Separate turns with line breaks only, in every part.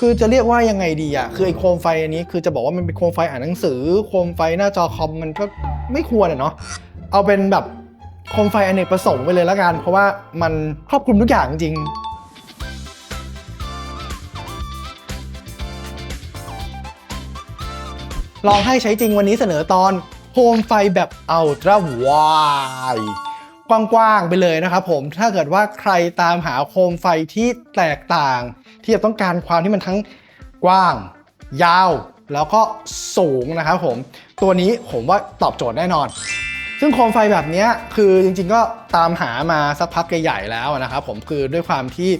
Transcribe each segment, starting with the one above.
คือจะเรียกว่ายังไงดีอะคือไอ้โคมไฟอันนี้คือจะบอกว่ามันเป็นโคมไฟอ่านหนังสือ โคมไฟหน้าจอคอมมันก็ไม่ควรอะเนาะเอาเป็นแบบโคมไฟอเนกประสงค์ไปเลยละกัน เพราะว่ามันครอบคลุมทุกอย่างจริงลองให้ใช้จริงวันนี้เสนอตอนโคมไฟแบบอัลตร้าวาย กว้างๆไปเลยนะครับผมถ้าเกิดว่าใครตามหาโคมไฟที่แตกต่าง ที่จะต้องการความที่มันทั้งกว้าง ยาว แล้วก็สูงนะครับผมตัวนี้ผมว่าตอบโจทย์แน่นอน ซึ่งโคมไฟแบบนี้คือจริงๆก็ตามหามาสักพักใหญ่ๆแล้วนะครับผมคือด้วยความที่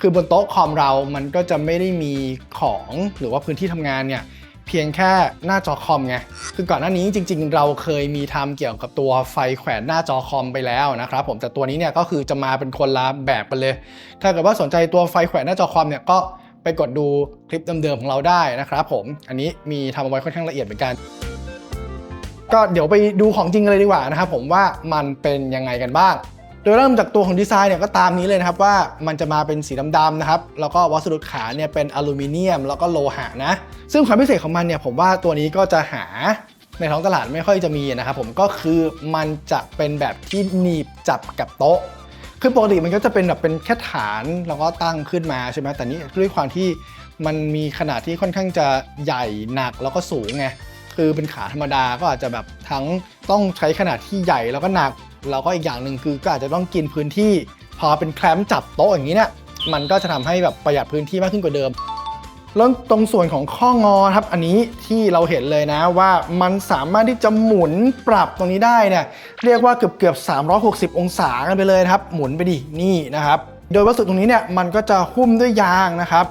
คือบนโต๊ะคอมเรามันก็จะไม่ได้มีของหรือว่าพื้นที่ทำงานเนี่ย เพียงแค่หน้าจอคอมไง คือก่อนหน้านี้จริง ๆ เราเคยมีทำเกี่ยวกับตัวไฟแขวนหน้าจอคอมไปแล้วนะครับผมแต่ตัวนี้เนี่ยก็คือจะมาเป็นคนละแบบกันเลย ถ้าเกิดว่าสนใจตัวไฟแขวนหน้าจอคอมเนี่ยก็ไปกดดูคลิปเดิมๆของเราได้นะครับผม อันนี้มีทำเอาไว้ค่อนข้างละเอียดเหมือนกัน ก็เดี๋ยวไปดูของจริงเลยดีกว่านะครับผมว่ามันเป็นยังไงกันบ้าง โดยเริ่มจากตัวของดีไซน์เนี่ยก็ตามนี้เลยนะครับว่ามันจะมาเป็นสีดำๆนะครับแล้วก็วัสดุขาเนี่ยเป็นอลูมิเนียม แล้วก็โลหะนะ ซึ่งความพิเศษของมันเนี่ยผมว่าตัวนี้ก็จะหาในท้องตลาดไม่ค่อยจะมีนะครับผมก็คือมันจะเป็นแบบที่หนีบจับกับโต๊ะคือปกติมันก็จะเป็นแบบเป็นแค่ฐานแล้วก็ตั้งขึ้นมาใช่ไหมแต่นี้ด้วยความที่มันมีขนาดที่ค่อนข้างจะใหญ่หนักแล้วก็สูงไงคือเป็นขาธรรมดาก็อาจจะแบบทั้งต้องใช้ขนาดที่ใหญ่แล้วก็หนัก แล้วก็อีกอย่างหนึ่งคือก็อาจจะต้องกินพื้นที่พอเป็นแคลมป์จับโต๊ะอย่างนี้เนี่ยมันก็จะทำให้แบบประหยัดพื้นที่มากขึ้นกว่าเดิมแล้วตรงส่วนของข้องอครับอันนี้ที่เราเห็นเลยนะว่ามันสามารถที่จะหมุนปรับตรงนี้ได้เนี่ยเรียกว่าเกือบเกือบ 360 องศากันไปเลยครับ หมุนไปดินี่นะครับ โดยวัสดุตรงนี้เนี่ยมันก็จะหุ้มด้วยยางนะครับ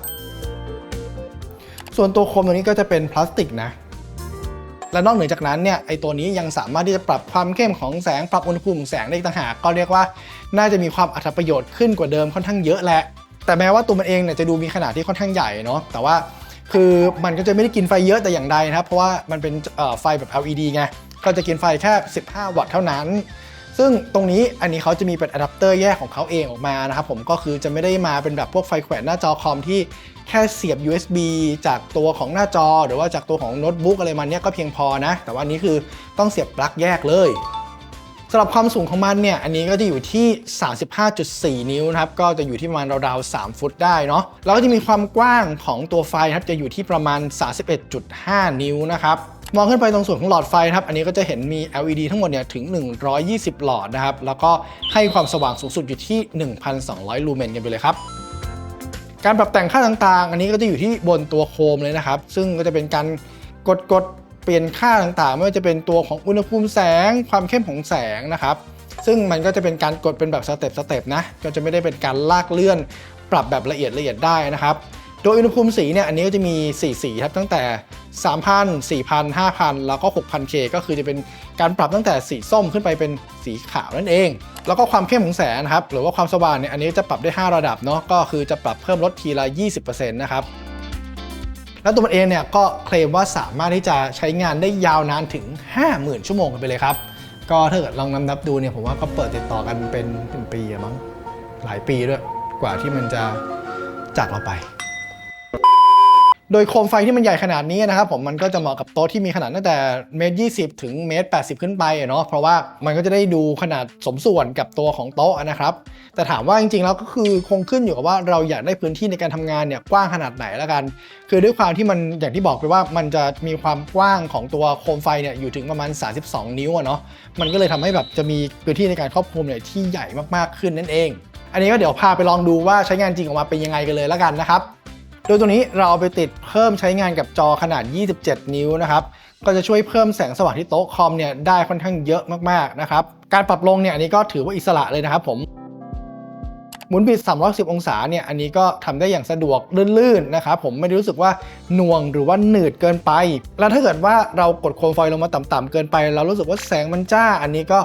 ส่วนตัวโคมตรงนี้ก็จะเป็นพลาสติกนะ และนอกเหนือจากนั้นเนี่ยไอตัวนี้ยังสามารถที่จะปรับความเข้มของแสงปรับอุณหภูมิแสงได้อีกต่างหากก็เรียกว่า น่าจะมีความอัตประโยชน์ขึ้นกว่าเดิมค่อนข้างเยอะแหละแต่แม้ว่าตัวมันเองเนี่ยจะดูมีขนาดที่ค่อนข้างใหญ่เนาะแต่ว่าคือมันก็จะไม่ได้กินไฟเยอะแต่อย่างใดนะครับ เพราะว่ามันเป็นไฟแบบ LED ไงก็จะกินไฟแค่ 15 วัตต์เท่านั้น ซึ่งตรงนี้อันนี้เขาจะมีเป็นอะแดปเตอร์แยกของเขาเองออกมานะครับผมก็คือจะไม่ได้มาเป็นแบบพวกไฟแขวนหน้าจอคอมที่ แค่เสียบ USB จากตัวของหน้าจอ หรือว่าจากตัวของโน้ตบุ๊กอะไรมันเนี่ยก็เพียงพอนะ แต่ว่านี้คือต้องเสียบปลั๊กแยกเลยสำหรับความสูงของมันเนี่ย อันนี้ก็จะอยู่ที่ 35.4 นิ้วนะครับ ก็จะอยู่ที่ประมาณราวๆ 3 ฟุตได้เนาะ แล้วก็จะมีความกว้างของตัวไฟครับ จะอยู่ที่ประมาณ 31.5 นิ้วนะครับ มองขึ้นไปตรงส่วนของหลอดไฟครับ อันนี้ก็จะเห็นมี LED ทั้งหมดเนี่ยถึง 120 หลอดนะครับ แล้วก็ให้ความสว่างสูงสุดอยู่ที่ 1,200 ลูเมนกันไปเลยครับ การปรับแต่งค่าต่างๆ อันนี้ก็จะอยู่ที่บนตัวโคมเลยนะครับ ซึ่งก็จะเป็นการกดกดเปลี่ยนค่าต่างๆ ไม่ว่าจะเป็นตัวของอุณหภูมิแสง ความเข้มของแสงนะครับ ซึ่งมันก็จะเป็นการกดเป็นแบบสเต็ปสเต็ปนะ ก็จะไม่ได้เป็นการลากเลื่อน ปรับแบบละเอียดละเอียดได้นะครับ โดยอุณหภูมิสีเนี่ยอันนี้ก็จะมี 4 สีครับตั้งแต่ 3,000 4,000 5,000 แล้วก็ 6,000K ก็คือจะเป็นการปรับตั้งแต่สีส้มขึ้นไปเป็นสีขาวนั่นเอง แล้วก็ความเข้มของแสงครับหรือว่าความสว่างเนี่ยอันนี้จะปรับได้ 5 ระดับเนาะก็คือจะปรับเพิ่มลดทีละ 20%นะครับแล้วตัวมันเองเนี่ยก็เคลมว่าสามารถที่จะใช้งานได้ยาวนานถึง 50,000 ชั่วโมงกันไปเลยครับ ก็ถ้าเกิดลองนำนับดูเนี่ยผมว่าก็เปิดติดต่อกันเป็นเป็นปีมั้งหลายปีด้วย กว่าที่มันจะจากเราไป โดยโคมไฟที่มันใหญ่ขนาดนี้นะครับผมมันก็จะเหมาะกับโต๊ะที่มีขนาดตั้งแต่เมตรยีถึงเมตรแปขึ้นไปเนาะเพราะว่ามันก็จะได้ดูขนาดสมส่วนกับตัวของโต๊ะนะครับ แต่ถามว่าจริงๆแล้วก็คือคงขึ้นอยู่กับว่าเราอยากได้พื้นที่ในการทำงานเนี่ยกว้างขนาดไหนแล้วกัน คือด้วยความที่มันอย่างที่บอกไปว่ามันจะมีความกว้างของตัวโคมไฟเนี่ยอยู่ถึงประมาณ 32 นิ้วเนาะมันก็เลยทำให้แบบจะมีพื้นที่ในการครอบคลุมเนี่ยที่ใหญ่มากๆขึ้นนั่นเอง อันนี้ก็เดี๋ยวพาไปลองดูว่าใช้งานจริงออกมาเป็นยังไงกันเลยแล้วกันนะครับ โดยตัวนี้เราไปติดเพิ่มใช้งานกับจอขนาด 27 นิ้วนะครับ ก็จะช่วยเพิ่มแสงสว่างที่โต๊ะคอมเนี่ยได้ค่อนข้างเยอะมากๆนะครับ การปรับลงเนี่ยอันนี้ก็ถือว่าอิสระเลยนะครับผมหมุนบิด 310 องศาเนี่ย อันนี้ก็ทำได้อย่างสะดวกลื่นๆนะครับ ผมไม่ได้รู้สึกว่าหน่วงหรือว่าหนืดเกินไป แล้วถ้าเกิดว่าเรากดโคมไฟลงมาต่ำๆเกินไป เรารู้สึกว่าแสงมันจ้า อันนี้ก็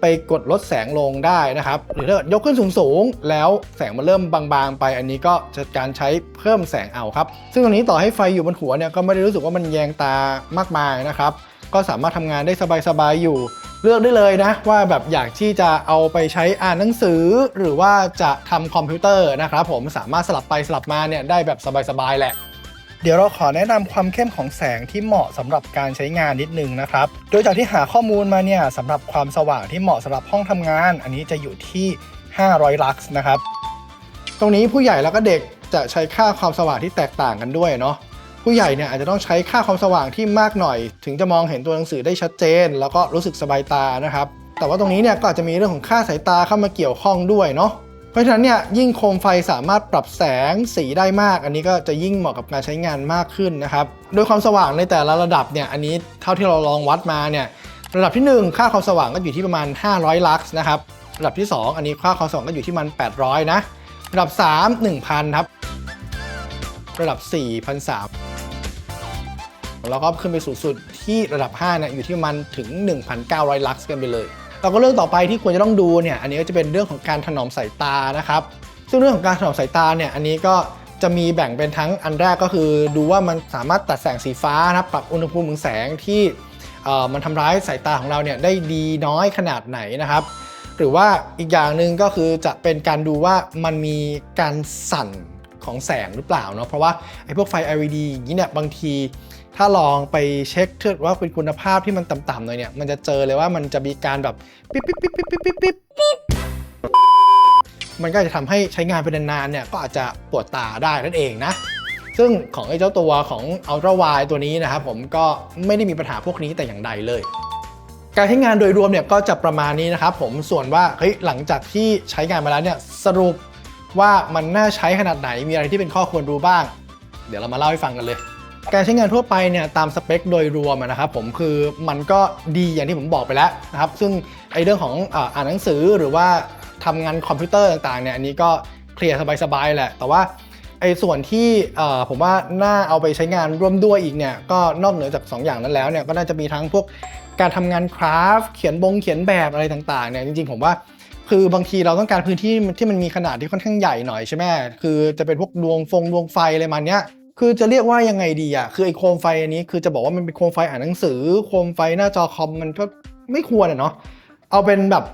ไปกดลดแสงลงได้นะครับ หรือถ้าเกิดยกขึ้นสูงๆ แล้วแสงมันเริ่มบางๆ ไป อันนี้ก็จะการใช้เพิ่มแสงเอาครับ ซึ่งตรงนี้ต่อให้ไฟอยู่บนหัวเนี่ยก็ไม่ได้รู้สึกว่ามันแยงตามากมายนะครับ ก็สามารถทำงานได้สบายๆอยู่ เลือกได้เลยนะว่าแบบอยากที่จะเอาไปใช้อ่านหนังสือ หรือว่าจะทำคอมพิวเตอร์นะครับผมสามารถสลับไปสลับมาเนี่ยได้แบบสบายๆแหละ เดี๋ยวเราขอแนะนำความเข้มของแสงที่เหมาะสำหรับการใช้งานนิดนึงนะครับ โดยจากที่หาข้อมูลมาเนี่ยสำหรับความสว่างที่เหมาะสำหรับห้องทำงาน อันนี้จะอยู่ที่ 500 ลักซ์นะครับ ตรงนี้ผู้ใหญ่แล้วก็เด็กจะใช้ค่าความสว่างที่แตกต่างกันด้วยเนาะผู้ใหญ่เนี่ยอาจจะต้องใช้ค่าความสว่างที่มากหน่อย ถึงจะมองเห็นตัวหนังสือได้ชัดเจน แล้วก็รู้สึกสบายตานะครับ แต่ว่าตรงนี้เนี่ยก็อาจจะมีเรื่องของค่าสายตาเข้ามาเกี่ยวข้องด้วยเนาะ เพราะฉะนั้นเนี่ยยิ่งโคมไฟสามารถปรับแสงสีได้มาก อันนี้ก็จะยิ่งเหมาะกับการใช้งานมากขึ้นนะครับโดยความสว่างในแต่ละระดับเนี่ยอันนี้เท่าที่เราลองวัดมาเนี่ยระดับที่ 1 ค่าความสว่างก็อยู่ที่ประมาณ 500 ลักซ์นะครับระดับที่ 2 อันนี้ค่าความสว่างก็อยู่ที่มัน 800 นะระดับ 3 1,000 ครับ ระดับ 4 3 0 0แล้วก็ขึ้นไปสูงสุดที่ระดับ5เนี่ยอยู่ที่มันถึง 1,900 ลักซ์กันไปเลย แล้วก็เรื่องต่อไปที่ควรจะต้องดูเนี่ยอันนี้ก็จะเป็นเรื่องของการถนอมสายตานะครับซึ่งเรื่องของการถนอมสายตาเนี่ยอันนี้ก็จะมีแบ่งเป็นทั้งอันแรกก็คือ ดูว่ามันสามารถตัดแสงสีฟ้านะครับปรับอุณหภูมิของแสงที่เอ่อมันทำร้ายสายตาของเราเนี่ยได้ดีน้อยขนาดไหนนะครับ หรือว่าอีกอย่างหนึ่งก็คือจะเป็นการดูว่ามันมีการสั่นของแสงหรือเปล่าเนาะเพราะว่าไอ้พวกไฟ LED อย่างนี้เนี่ยบางที ถ้าลองไปเช็คเทิดว่าเป็นคุณภาพที่มันต่ำๆหน่อยเนี่ย มันจะเจอเลยว่ามันจะมีการแบบปิ๊บปิ๊บปิ๊บปิ๊บปิ๊บปิ๊บปิ๊บมันก็จะทำให้ใช้งานไปนานๆเนี่ยก็อาจจะปวดตาได้นั่นเองนะ ซึ่งของไอ้เจ้าตัวของ Ultra Wide ตัวนี้นะครับผมก็ไม่ได้มีปัญหาพวกนี้แต่อย่างใดเลยการใช้งานโดยรวมเนี่ยก็จะประมาณนี้นะครับผมส่วนว่าเฮ้ยหลังจากที่ใช้งานมาแล้วเนี่ยสรุปว่ามันน่าใช้ขนาดไหนมีอะไรที่เป็นข้อควรรู้บ้าง เดี๋ยวเรามาเล่าให้ฟังกันเลย การใช้งานทั่วไปเนี่ยตามสเปคโดยรวมนะครับผมคือมันก็ดีอย่างที่ผมบอกไปแล้วนะครับซึ่งไอเรื่องของอ่านหนังสือหรือว่าทำงานคอมพิวเตอร์ต่างๆเนี่ยอันนี้ก็เคลียร์สบายๆแหละ แต่ว่าไอส่วนที่ผมว่าน่าเอาไปใช้งานร่วมด้วยอีกเนี่ยก็นอกเหนือจาก 2 อย่างนั้นแล้วเนี่ยก็น่าจะมีทั้งพวกการทำงานคราฟต์เขียนบงเขียนแบบอะไรต่างๆเนี่ยจริงๆ ผมว่าคือบางทีเราต้องการพื้นที่ที่มันมีขนาดที่ค่อนข้างใหญ่หน่อยใช่ไหมคือจะเป็นพวกดวงฟงดวงไฟอะไรมาเนี้ย คือจะเรียกว่ายังไงดีอะ คือไอ้โคมไฟอันนี้คือจะบอกว่ามันเป็นโคมไฟอ่านหนังสือ โคมไฟหน้าจอคอมมันก็ไม่ควรอะเนาะ เอาเป็นแบบ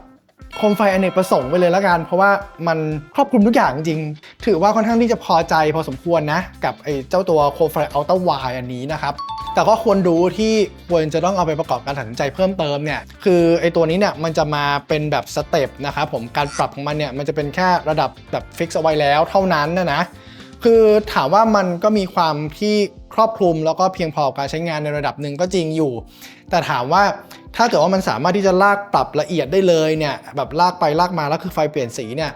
โคมไฟอเนกประสงค์ไปเลยละกัน เพราะว่ามันครอบคลุมทุกอย่างจริง ถือว่าค่อนข้างที่จะพอใจพอสมควรนะ กับไอ้เจ้าตัวโคมไฟอัลตร้าไวอันนี้นะครับ แต่ก็ควรดูที่ควรจะต้องเอาไปประกอบการตัดสินใจเพิ่มเติมเนี่ย คือไอ้ตัวนี้เนี่ยมันจะมาเป็นแบบสเต็ปนะครับผม การปรับของมันเนี่ยมันจะเป็นแค่ระดับแบบฟิกซ์เอาไว้แล้วเท่านั้นนะนะ คือถามว่ามันก็มีความที่ครอบคลุมแล้วก็เพียงพอการใช้งานในระดับหนึ่งก็จริงอยู่ แต่ถามว่าถ้าเกิดว่ามันสามารถที่จะลากปรับละเอียดได้เลยเนี่ยแบบลากไปลากมาแล้วคือไฟเปลี่ยนสีเนี่ย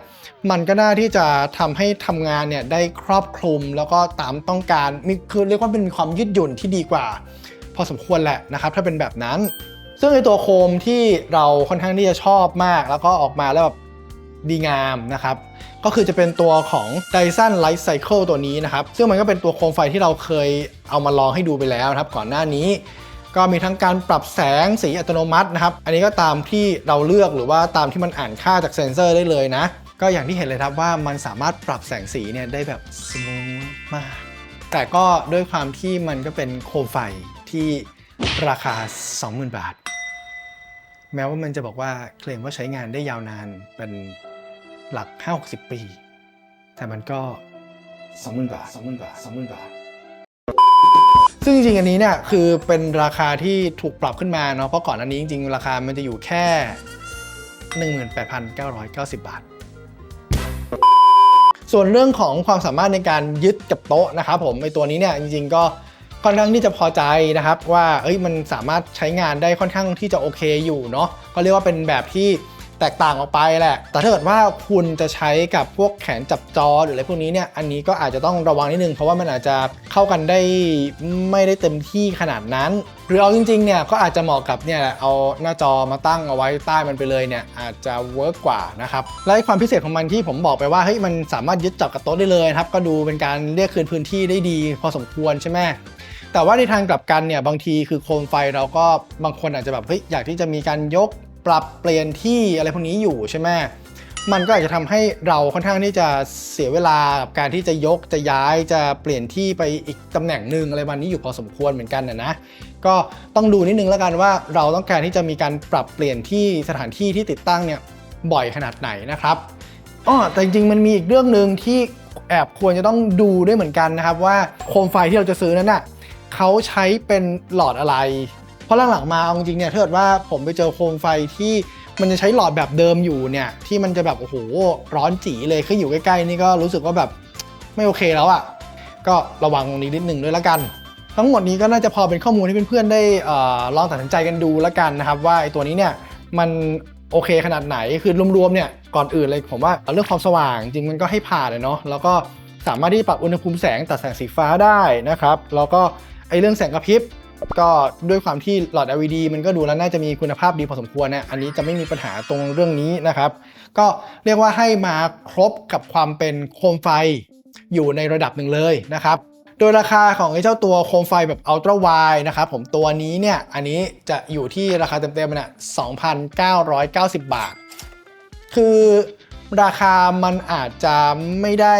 มันก็น่าที่จะทำให้ทำงานเนี่ยได้ครอบคลุมแล้วก็ตามต้องการมีคือเรียกว่าเป็นความยืดหยุ่นที่ดีกว่า พอสมควรแหละนะครับถ้าเป็นแบบนั้น ซึ่งไอตัวโคมที่เราค่อนข้างที่จะชอบมาก แล้วก็ออกมาแล้วแบบดีงามนะครับ ก็คือจะเป็นตัวของ Dyson Light Cycle ตัวนี้นะครับ ซึ่งมันก็เป็นตัวโคมไฟที่เราเคยเอามาลองให้ดูไปแล้วนะครับ ก่อนหน้านี้ ก็มีทั้งการปรับแสงสีอัตโนมัตินะครับ อันนี้ก็ตามที่เราเลือกหรือว่าตามที่มันอ่านค่าจากเซ็นเซอร์ได้เลยนะ ก็อย่างที่เห็นเลยครับว่ามันสามารถปรับแสงสีเนี่ยได้แบบสมูทมาก แต่ก็ด้วยความที่มันก็เป็นโคมไฟที่ราคา 20,000 บาท แม้ว่ามันจะบอกว่าเคลมว่าใช้งานได้ยาวนานเป็น หลัก 5-60 ปี แต่มันก็20,000บาท20,000บาท20,000บาท ซึ่งจริงๆ อันนี้เนี่ยคือเป็นราคาที่ถูกปรับขึ้นมาเนาะ เพราะก่อนอันนี้จริงๆ ราคามันจะอยู่แค่ 18,990 บาท ส่วนเรื่องของความสามารถในการยึดกับโต๊ะนะครับผมไอตัวนี้เนี่ยจริงๆ ก็ค่อนข้างที่จะพอใจนะครับว่าเอ้ยมันสามารถใช้งานได้ค่อนข้างที่จะโอเคอยู่เนาะก็เรียกว่าเป็นแบบที่ แตกต่างออกไปแหละ แต่ถ้าเกิดว่าคุณจะใช้กับพวกแขนจับจอหรืออะไรพวกนี้เนี่ย อันนี้ก็อาจจะต้องระวังนิดนึง เพราะว่ามันอาจจะเข้ากันได้ไม่ได้เต็มที่ขนาดนั้น หรือเอาจริงๆเนี่ยก็อาจจะเหมาะกับเนี่ยเอาหน้าจอมาตั้งเอาไว้ใต้มันไปเลยเนี่ยอาจจะเวิร์กกว่านะครับ และความพิเศษของมันที่ผมบอกไปว่าเฮ้ยมันสามารถยึดจับกับโต๊ะได้เลยครับก็ดูเป็นการเรียกคืนพื้นที่ได้ดี พอสมควรใช่ไหมแต่ว่าในทางกลับกันเนี่ยบางทีคือโคมไฟเราก็บางคนอาจจะแบบเฮ้ยอยากที่จะมีการยก ปรับเปลี่ยนที่อะไรพวกนี้อยู่ใช่ไหมมันก็อาจจะทำให้เราค่อนข้างที่จะเสียเวลากับการที่จะยกจะย้ายจะเปลี่ยนที่ไปอีกตำแหน่งหนึ่งอะไรวันนี้อยู่พอสมควรเหมือนกันนะนะก็ต้องดูนิดนึงแล้วกันว่าเราต้องการที่จะมีการปรับเปลี่ยนที่สถานที่ที่ติดตั้งเนี่ยบ่อยขนาดไหนนะครับอ๋อแต่จริงๆมันมีอีกเรื่องหนึ่งที่แอบควรจะต้องดูด้วยเหมือนกันนะครับว่าโคมไฟที่เราจะซื้อนั้นน่ะเขาใช้เป็นหลอดอะไร ราะหลังๆมาเอาจริงเนี่ยถ้าเกิดว่าผมไปเจอโคมไฟที่มันจะใช้หลอดแบบเดิมอยู่เนี่ยที่มันจะแบบโอ้โหร้อนจีเลยแค่อยู่ใกล้ๆนี่ก็รู้สึกว่าแบบไม่โอเคแล้วอะ่ะก็ระวังตรงนี้นิดหนึ่งด้วยละกัน ทั้งหมดนี้ก็น่าจะพอเป็นข้อมูลให้เพื่อนๆได้ลองตัดสินใจกันดูละกันนะครับ ว่าไอ้ตัวนี้เนี่ยมันโอเคขนาดไหนคือรวมๆเนี่ยก่อนอื่นเลยผมว่าเรื่องความสว่างจริงมันก็ให้ผ่านเลยเนาะแล้วก็สามารถที่จะปรับอุณหภูมิแสงตัดแสงสีฟ้าได้นะครับแล้วก็ไอ้เรื่องแสงกระพริบ ก็ด้วยความที่หลอด LED มันก็ดูแล้วน่าจะมีคุณภาพดีพอสมควรเนี่ยอันนี้จะไม่มีปัญหาตรงเรื่องนี้นะครับ ก็เรียกว่าให้มาครบกับความเป็นโคมไฟอยู่ในระดับหนึ่งเลยนะครับโดยราคาของไอ้เจ้าตัวโคมไฟแบบ Ultra Wide นะครับผมตัวนี้เนี่ย อันนี้จะอยู่ที่ราคาเต็มๆเนี่ย2,990 บาท คือราคามันอาจจะไม่ได้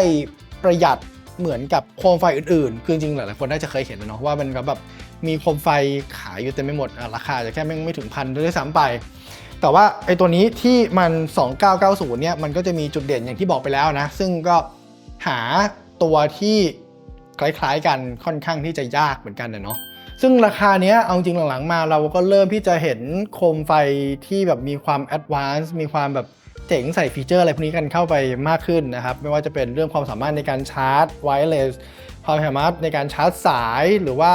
ประหยัดเหมือนกับโคมไฟอื่นๆ คือจริงๆหลายๆคนน่าจะเคยเห็นนะเนาะว่ามันก็แบบ มีโคมไฟขายอยู่เต็มไปหมดราคาจะแค่ไม่ไม่ถึงพันด้วยซ้ำไป แต่ว่าไอ้ตัวนี้ที่มัน 2990 เนี่ยมันก็จะมีจุดเด่นอย่างที่บอกไปแล้วนะ ซึ่งก็หาตัวที่คล้ายๆกันค่อนข้างที่จะยากเหมือนกันนะเนาะซึ่งราคาเนี้ยเอาจริงหลังๆมาเราก็เริ่มที่จะเห็นโคมไฟที่แบบมีความแอดวานซ์มีความแบบ เจ๋งใส่ฟีเจอร์อะไรพวกนี้กันเข้าไปมากขึ้นนะครับ ไม่ว่าจะเป็นเรื่องความสามารถในการชาร์จไวเลสความสามารถในการชาร์จสายหรือว่า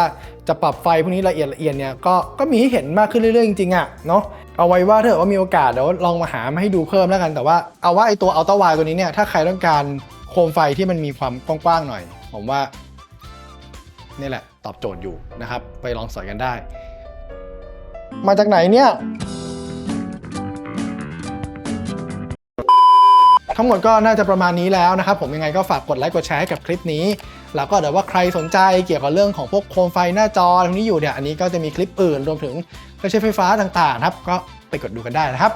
จะปรับไฟพวกนี้ละเอียดละเอียดเนี่ยก็ก็มีให้เห็นมากขึ้นเรื่อยๆจริงๆอะเนาะเอาไว้ว่าถ้าเกิดว่ามีโอกาสเดี๋ยวลองมาหามาให้ดูเพิ่มแล้วกัน แต่ว่าเอาว่าไอตัวอัลตร้าไวตัวนี้เนี่ยถ้าใครต้องการโคมไฟที่มันมีความกว้างๆหน่อย ผมว่านี่แหละตอบโจทย์อยู่นะครับ ไปลองสอยกันได้ มาจากไหนเนี่ย ทั้งหมดก็น่าจะประมาณนี้แล้วนะครับ ผมยังไงก็ฝากกดไลค์กดแชร์ให้กับคลิปนี้ แล้วก็เดี๋ยวว่าใครสนใจเกี่ยวกับเรื่องของพวกโคมไฟหน้าจอตรงนี้อยู่เนี่ยอันนี้ก็จะมีคลิปอื่นรวมถึงเครื่องใช้ไฟฟ้าต่างๆครับก็ไปกดดูกันได้นะครับ